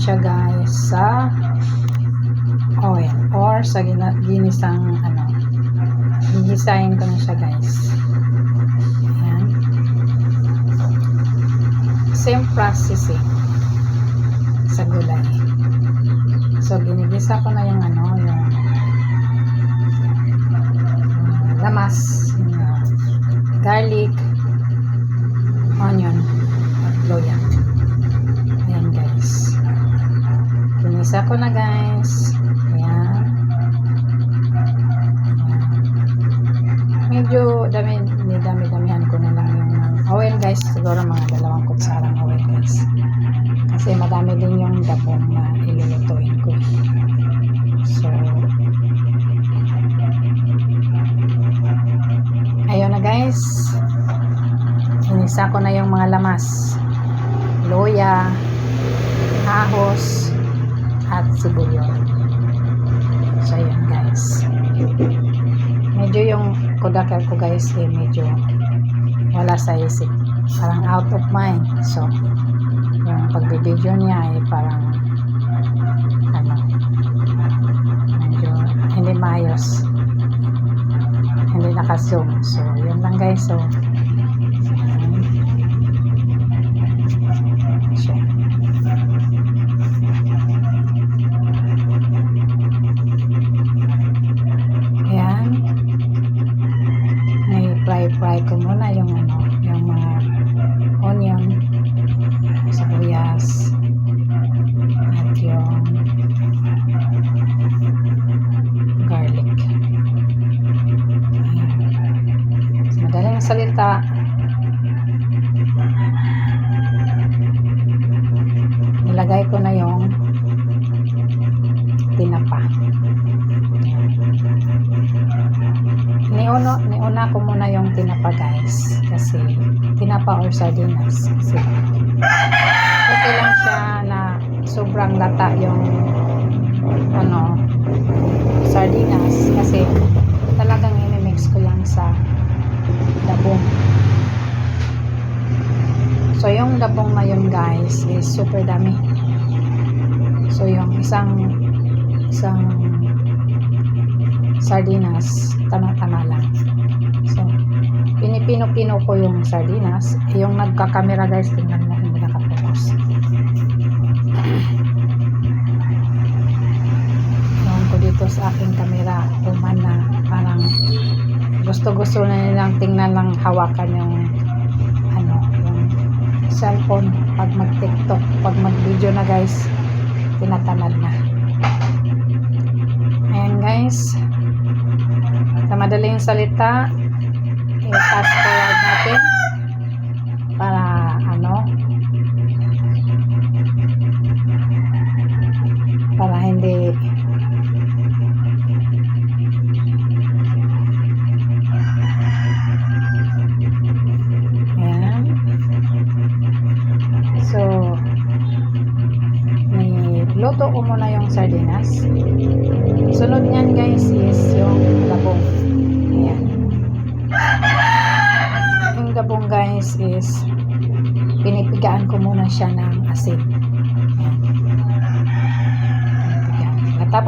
siya guys sa oil or sa ginisang ano gigisahin ko na siya guys. Ayan. Same processing sa gulay. So ginigisa ko na yung ano yung um, lamas yung, uh, garlic onion at loya ayan guys ginisa ko na guys. Ayan. Medyo dami ni dami damihan ko na lang yung uh, oil guys. Siguro mga dalawang kutsarang oil guys. Kasi madami din yung dabong na ilulutuin ko. So ayun na guys. Inisa ko na yung mga lamas. Loya ahos at sibuyot so ayun guys. Medyo yung kudakal ko guys eh, medyo wala sa isip. Parang out of mind. So yung pagbibideo niya ay parang ano medyo hindi maayos. Hindi naka-zoom. So yun lang guys. So salita, nilagay ko na yung tinapa. Niuno, niuna ko muna yung tinapa guys. Kasi tinapa or sardinas. Kasi okay lang siya na sobrang lata yung ano sardinas. Kasi talagang inimix ko yan sa dabong. So yung dabong na yun guys is super dami. So yung isang isang sardinas, tama-tama lang. So, pinipino-pino ko yung sardinas. Yung nagkakamera guys, tingnan mo, hindi nakapokus. Ewan ko dito sa aking kamera, umana, gusto-gusto na nilang tingnan lang hawakan yung ano, yung cellphone pag mag-tiktok, pag mag-video na guys, tinatamad na. Ayan guys, sa madaling salita, i-fast forward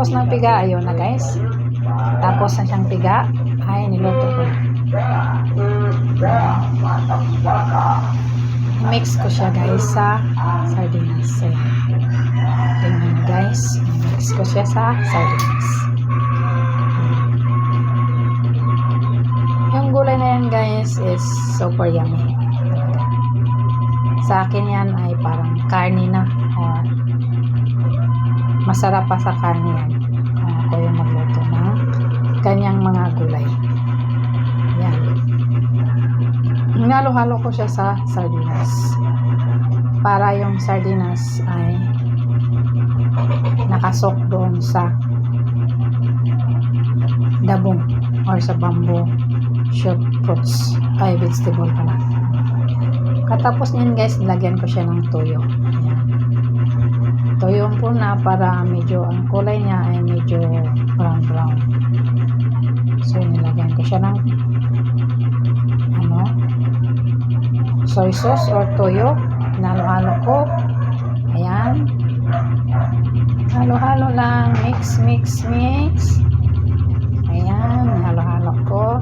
Pinipigaan. At tapos ng piga, ayun na guys. Tapos na siyang piga, ay niluto ko. Mix ko siya guys sa sardinas. Ayan. Tingnan mo guys. Mix ko siya sa sardinas. Yung gulay na yan guys is super yummy. Sa akin yan ay parang karni na or masarap pa sa karni yan. Kung ako yung magluto ng kanyang mga gulay. Yan. Hinalo-halo ko siya sa sardinas. Para yung sardinas ay nakasok doon sa dabong or sa bamboo shoot fruits ay vegetable pala katapos niyan guys nilagyan ko siya ng toyo Po na para medyo ang kulay niya ay medyo brown brown so nilagyan ko siya ng ano soy sauce or toyo hinalo-halo ko ayan Halo-halo lang. Mix, mix, mix. Ayan, halo-halo ko.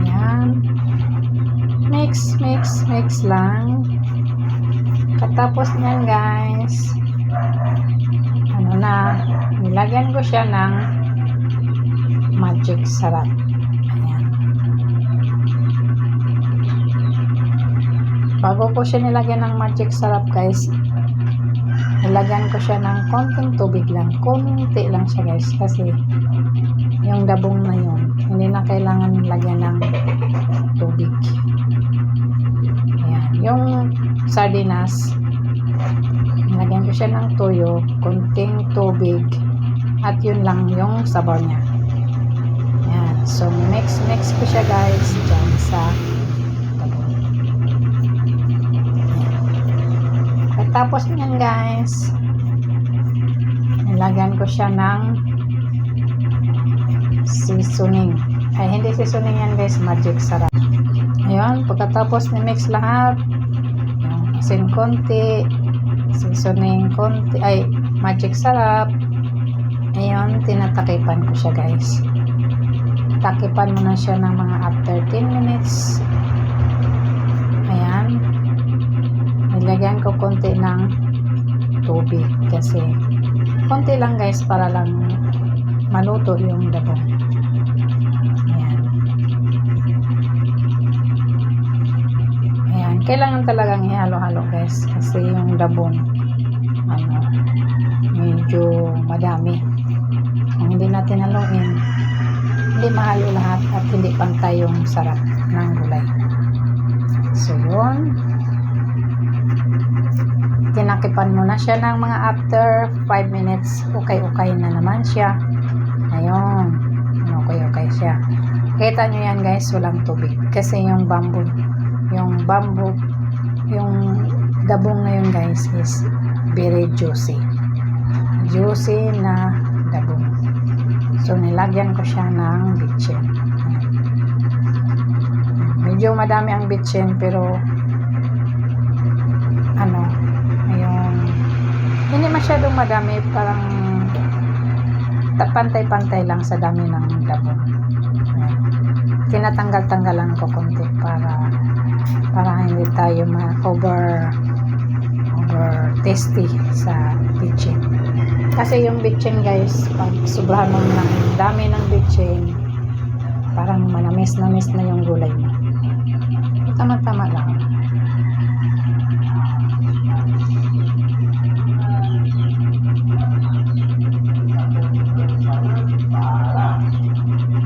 Ayan. Mix, mix, mix lang. Katapos niyan guys, ano na, nilagyan ko siya ng magic sarap. Ayan. Bago ko siya nilagyan ng magic sarap guys, nilagyan ko siya ng konting tubig lang. Konti lang siya guys kasi yung dabong na yun, hindi na kailangan lagyan ng tubig. Ayan. Yung sardinas, ko siya ng toyo, konting tubig, at yun lang yung sabaw niya. Ayan. So, mix-mix ko siya guys dyan sa dabong. Tapos niyan guys, nilagyan ko siya ng seasoning. Ay, hindi seasoning yan guys, magic sarap. Ayun, pagkatapos ni-mix lahat, yung asin konti, seasoning konti, ay, magic sarap. Ayun, tinatakipan ko siya guys. Takipan mo na siya ng mga after 10 minutes. Ayan. Nilagyan ko konti ng tubig kasi konti lang guys para lang maluto yung dabong. Kailangan talagang ihalo-halo guys kasi yung dabong ano, medyo madami. Kung hindi natin haluin, hindi mahalo lahat at hindi pantay yung sarap ng gulay. So, yun. Tinakipan mo na siya ng mga after 5 minutes. Okay-okay na naman siya. Ayun. Okay-okay siya. Kita nyo yan guys, walang tubig. Kasi yung bamboo, yung bamboo, yung dabong na yun guys is very juicy. Juicy na dabong. So, nilagyan ko siya ng bitchin. Medyo madami ang bitchin pero ano, yung hindi masyadong madami parang ta- pantay-pantay lang sa dami ng dabong. Tinatanggal-tanggalan ko konti para para hindi tayo ma-over over tasty sa bitchin. Kasi yung bitchin guys, pag sobrahan mo ng dami ng bitchin, parang manamis-namis na yung gulay mo. Tama-tama lang.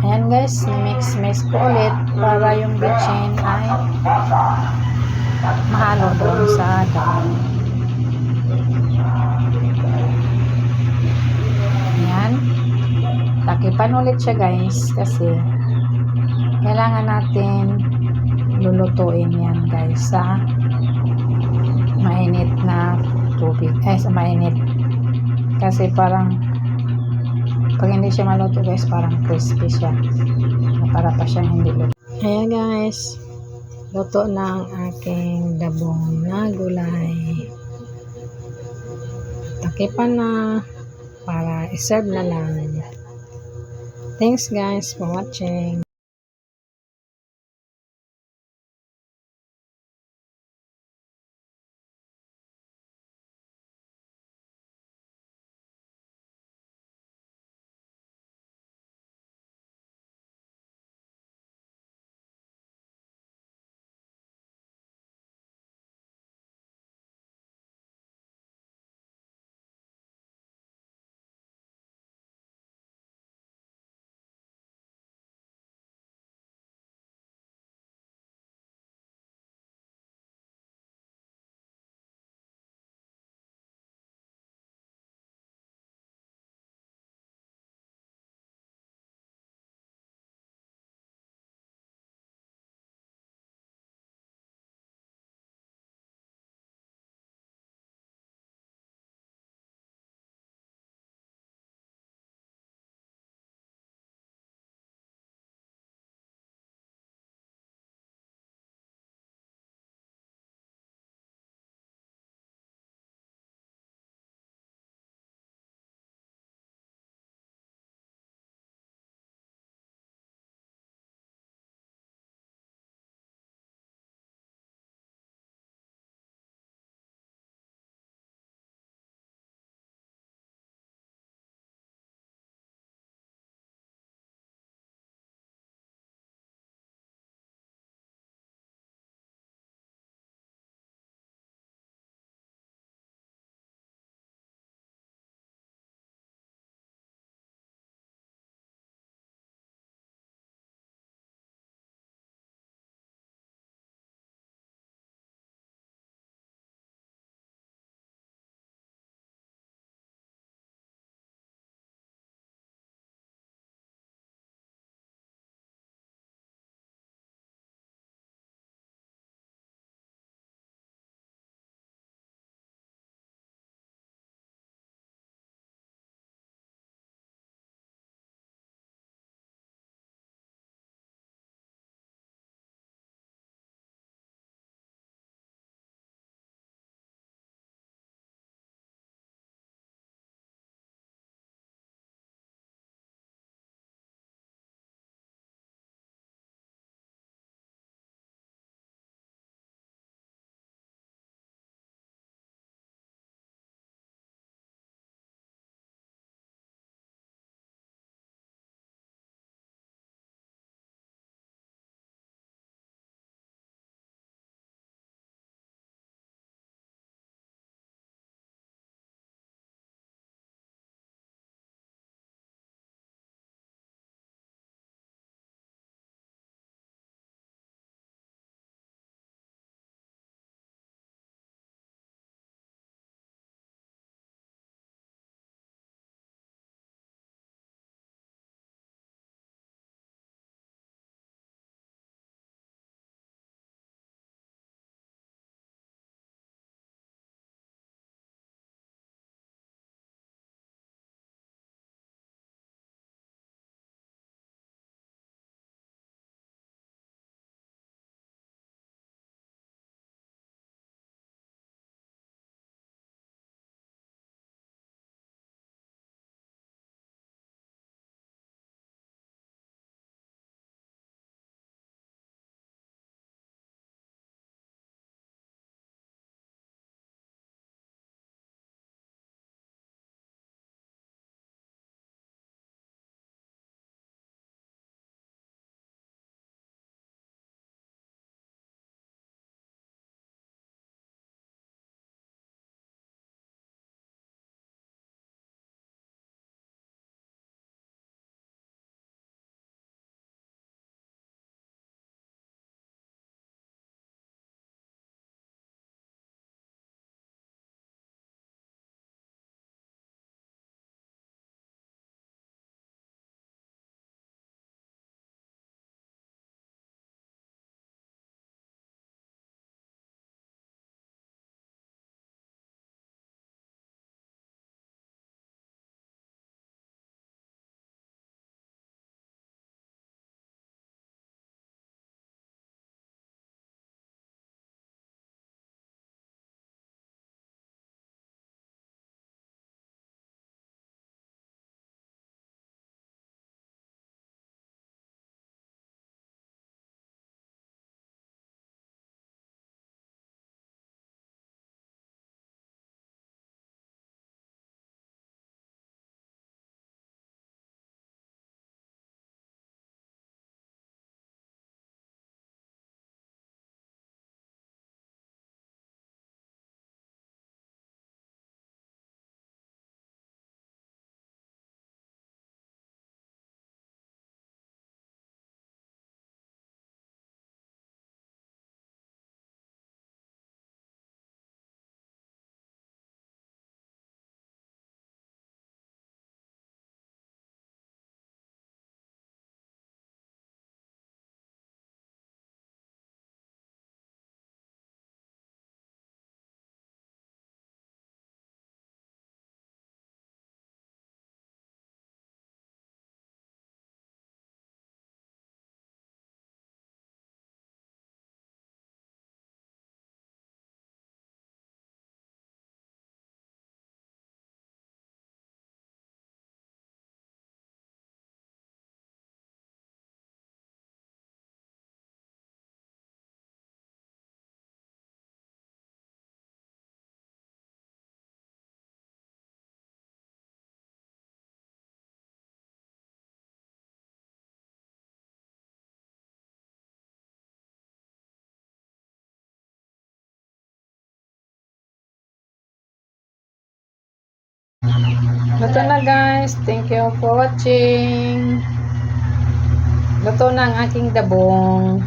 Ayan guys, mix-mix ko ulit para yung bitchin ay mahalo doon sa dami. Ayan. Takipan ulit siya guys kasi kailangan natin lulutuin yan guys sa mainit na tubig. Eh, sa mainit. Kasi parang pag hindi siya maluto guys, parang crispy siya. Para pa siyang hindi luto. Ayan guys. Luto na ang aking dabong na gulay. Takipan na para iserve na lang. Thanks guys for watching. Luto na guys. Thank you for watching. Luto na ang aking dabong.